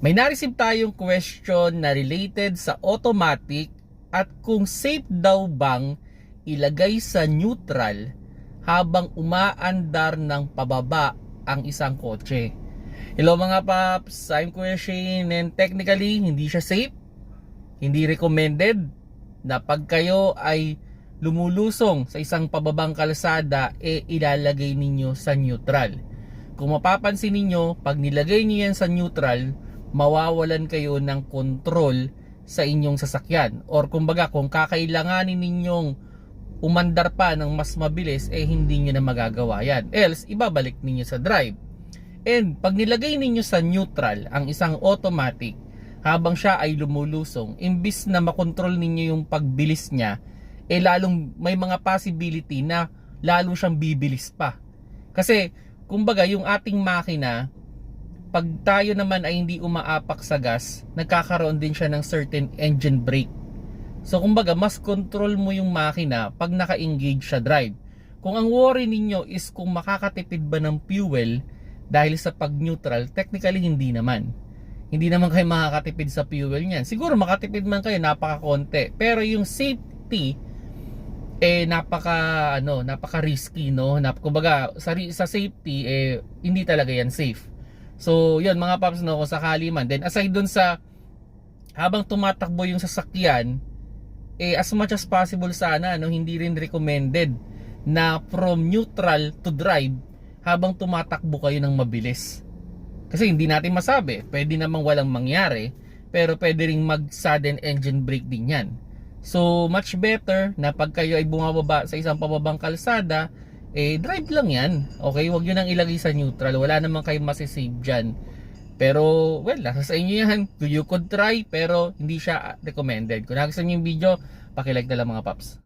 May nareceive tayong question na related sa automatic at kung safe daw bang ilagay sa neutral habang umaandar ng pababa ang isang kotse. Hello mga paps, I'm Kuya and technically hindi siya safe, hindi recommended na pag kayo ay lumulusong sa isang pababang kalsada e ilalagay ninyo sa neutral. Kung mapapansin ninyo, pag nilagay niyo yan sa neutral, mawawalan kayo ng control sa inyong sasakyan. Or kumbaga, kung kakailanganin ninyong umandar pa ng mas mabilis, eh hindi nyo na magagawa yan. Else, ibabalik ninyo sa drive. And pag nilagay ninyo sa neutral ang isang automatic, habang siya ay lumulusong, imbis na makontrol ninyo yung pagbilis niya, eh lalong may mga possibility na lalo siyang bibilis pa. Kasi, kumbaga, yung ating makina, pag tayo naman ay hindi umaapak sa gas, nagkakaroon din siya ng certain engine brake. So kumbaga, mas control mo yung makina pag naka-engage sa drive. Kung ang worry ninyo is kung makakatipid ba ng fuel dahil sa pag-neutral, technically hindi naman. Hindi naman kayo makakatipid sa fuel niyan. Siguro makatipid man kayo, napaka-konti. Pero yung safety, eh napaka ano, napaka risky no. Nap kumbaga sa sa safety eh hindi talaga yan safe. So, yun mga paps no, kung sakali man. Then aside dun sa habang tumatakbo yung sasakyan, eh as much as possible sana no, hindi rin recommended na from neutral to drive habang tumatakbo kayo ng mabilis. Kasi hindi natin masabi, pwede namang walang mangyari, pero pwede ring mag sudden engine brake din yan. So, much better na pag kayo ay bumababa sa isang pababang kalsada, eh, drive lang yan. Okay, huwag nyo nang ilagay sa neutral. Wala namang kayo masisave dyan. Pero, well, nasa sa inyo yan. You could try, pero hindi siya recommended. Kung nagustuhan nyo yung video, pakilike na lang mga paps.